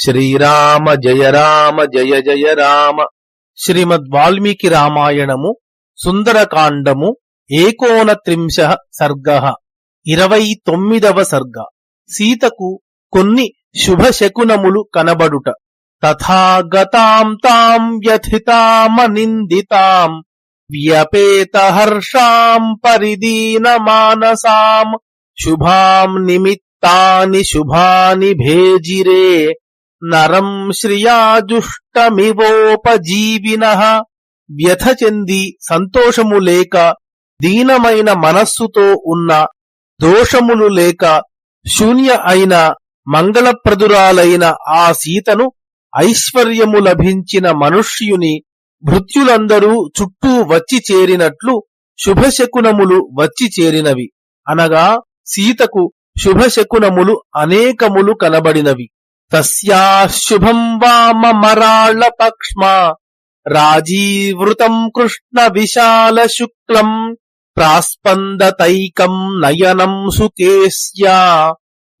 శ్రీరామ జయ రామ జయ జయ రామ. శ్రీమద్ వాల్మీకి రామాయణము సుందరకాండము ఏకోనత్రింశ సర్గ. ఇరవై తొమ్మిదవ సర్గ. సీతకు కొన్ని శుభశకునములు కనబడుట. తథాగతాం తాం వ్యథితామనిందితాం. వ్యపేత హర్షాం పరిదీన మానసాం. శుభాం నిమిత్తాని శుభాని భేజిరే. నరం శ్రియాజుష్టమివోపజీవిన వ్యథ చెంది సంతోషము లేక దీనమైన మనస్సుతో ఉన్న దోషములు లేక శూన్య అయిన మంగళప్రదురాలైన ఆ సీతను ఐశ్వర్యము లభించిన మనుష్యుని భృత్యులందరూ చుట్టూ వచ్చి చేరినట్లు శుభశకునములు వచ్చి చేరినవి. అనగా సీతకు శుభశకునములు అనేకములు కనబడినవి. తస్యాశుభం వామమరాళ పక్ష్మా రాజీవృతం కృష్ణ విశాల శుక్లం ప్రాస్పందతైకం నయనం సుకేశ్యా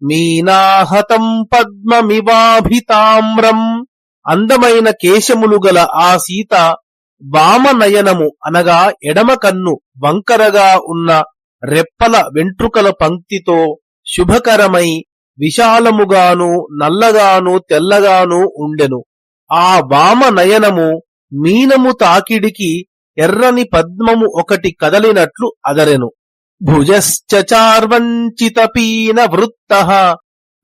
మీనాహతం పద్మమివాభితామ్రం అందమైన కేశములు గల ఆ సీత వామనయనము అనగా ఎడమ కన్ను వంకరగా ఉన్న రెప్పల వెంట్రుకల పంక్తితో శుభకరమై విశాలముగాను నల్లగాను తెల్లగాను ఉండెను. ఆ వామ నయనము మీనము తాకిడికి ఎర్రని పద్మము ఒకటి కదలినట్లు అదరెను. భుజశ్చార్వంచిత పీన వృత్త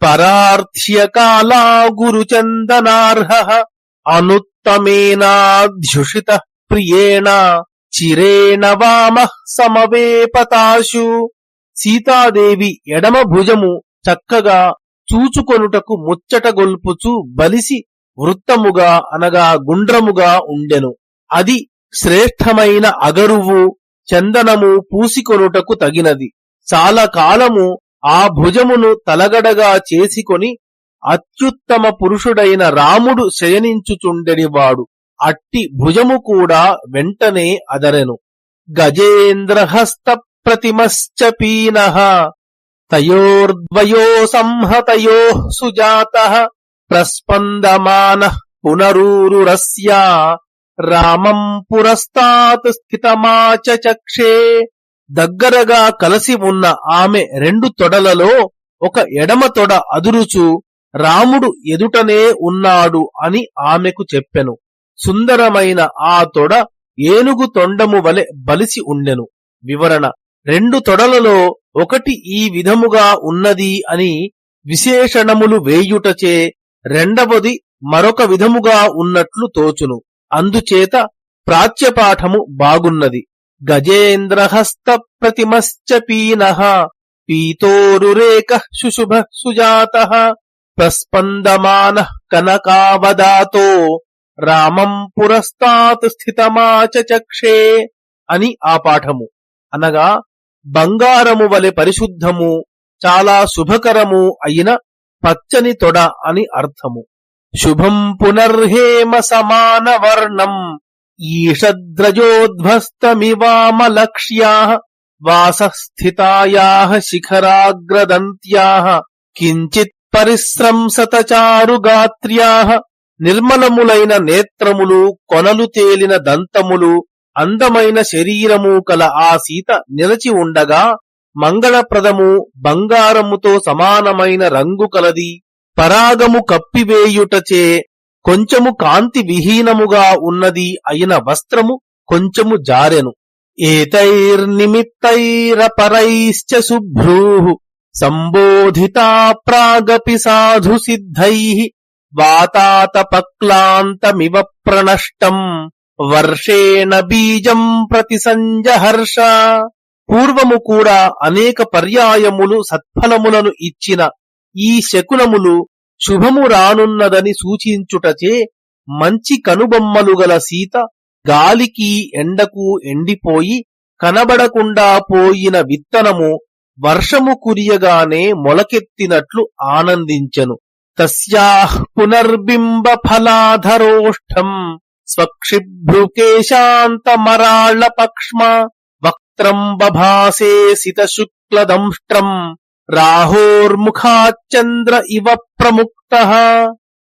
పరార్థ్యకాలా గురుచందనార్హ అనుత్తమేనాధ్యుషిత ప్రియేణ చిరేణ వామ సమవేపతాశు. సీతాదేవి ఎడమ భుజము చక్కగా చూచుకొనుటకు ముచ్చటగొల్పుచు బలిసి వృత్తముగా అనగా గుండ్రముగా ఉండెను. అది శ్రేష్టమైన అగరువు చందనము పూసికొనుటకు తగినది. చాలా కాలము ఆ భుజమును తలగడగా చేసికొని అత్యుత్తమ పురుషుడైన రాముడు శయనించుచుండెడివాడు. అట్టి భుజము కూడా వెంటనే అదరెను. గజేంద్రహస్త ప్రతిమశ్చపీన తయోర్ద్వయో సంహతయో సుజాత ప్రస్పందమాన పునరూరురస్యా రామం పురస్తాత్ స్థితమాచచక్షే దగ్గరగా కలసి ఉన్న ఆమె రెండు తొడలలో ఒక ఎడమ తొడ అదురుచు రాముడు ఎదుటనే ఉన్నాడు అని ఆమెకు చెప్పెను. సుందరమైన ఆ తొడ ఏనుగు తొండము వలె బలిసి ఉండెను. వివరణ రెండు తొడలలో ఒకటి ఈ విధముగా ఉన్నది అని విశేషణములు వేయుటచే రెండవది మరొక విధముగా ఉన్నట్లు తోచును. అందుచేత ప్రాచ్యపాఠము బాగున్నది. గజేంద్రహస్త ప్రతిమశ్చ పీన పీతోరురేక శుశుభ సుజాత ప్రస్పందమాన కనకావదాతో రామం పురస్తాత్ స్థితమాచ చక్షే అని ఆ పాఠము. అనగా బంగారము వలె పరిశుద్ధము చాలా శుభకరము అయిన పచ్చని తొడ అని అర్థము. శుభం పునర్హేమ సమాన వర్ణం. ఈషద్రజోద్భస్తమివామలక్ష్యా వాసస్థితాయా శిఖరాగ్రదంత్యా కించిత్ పరిశ్రంసత చారుగాత్ర్యా నిర్మలములైన నేత్రములు కొనలు తేలిన దంతములు అందమైన శరీరము కల ఆ సీత నిలచి ఉండగా మంగళప్రదము బంగారముతో సమానమైన రంగు కలది. పరాగము కప్పివేయుటచే కొంచెము కాంతి విహీనముగా ఉన్నది అయిన వస్త్రము కొంచెము జారెను. ఏతైర్నిమిత్తైరపరైశ్చ శుభ్రూ సంబోధితా ప్రాగపి సాధు సిద్ధై వాతాతపక్లాంతమివ ప్రణష్టం. వర్షేణ బీజం ప్రతి సంజహర్ష పూర్వము కూడా అనేక పర్యాయములు సత్ఫలములను ఇచ్చిన ఈ శకునములు శుభము రానున్నదని సూచించుటచే మంచి కనుబొమ్మలు గల సీత గాలికి ఎండకు ఎండిపోయి కనబడకుండా పోయిన విత్తనము వర్షము కురియగానే మొలకెత్తినట్లు ఆనందించెను. తస్యా పునర్బింబ ఫలాధరోష్టం స్వక్షిభ్రుకేశాంతమరాళ పక్ష్మా వక్త్రం బభాసే సిత శుక్లదంష్ట్రం రాహోర్ముఖాచంద్ర ఇవ ప్రముక్త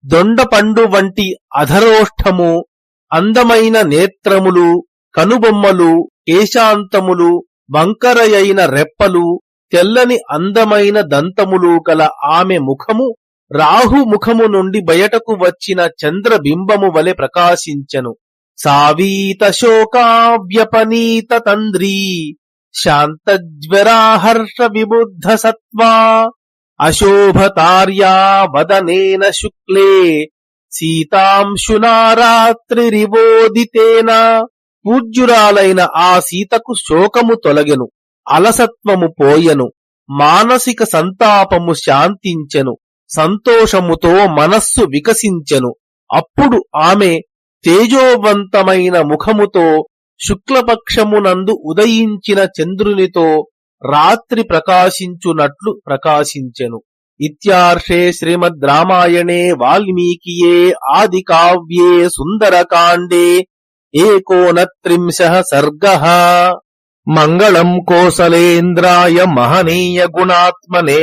దొండపండు వంటి అధరోష్ఠము అందమైన నేత్రములు కనుబొమ్మలు కేశాంతములు వంకరయైన రెప్పలు తెల్లని అందమైన దంతములు గల ఆమె ముఖము రాహు ముఖము నుండి బయటకు వచ్చిన చంద్రబింబము వలె ప్రకాశించెను. సావీత శోకావ్యపనీత తంద్రీ శాంతజ్వరాహర్ష విబుద్ధ సత్వా అశోభతార్యా వదనేన శుక్లే సీతాంశునారాత్రిరివోదితేన పూజ్యురాలైన ఆ సీతకు శోకము తొలగెను అలసత్వము పోయెను మానసిక సంతాపము శాంతించెను. సంతోషముతో మనస్సు వికసించెను. అప్పుడు ఆమె తేజోవంతమైన ముఖముతో శుక్లపక్షమునందు ఉదయించిన చంద్రునితో రాత్రి ప్రకాశించునట్లు ప్రకాశించెను. ఇత్యార్షే శ్రీమద్ రామాయణే వాల్మీకియే ఆది కావ్యే సుందరకాండే ఏకోనత్రింశ సర్గ. మంగళం కోసలేంద్రాయ మహనీయ గుణాత్మనే.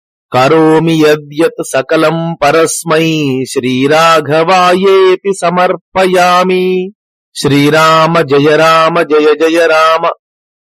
కరోమి యద్యత్ సకలం పరస్మై. శ్రీరాఘవాయేపి సమర్పయామి. శ్రీరామ జయ రామ జయ జయ రామ.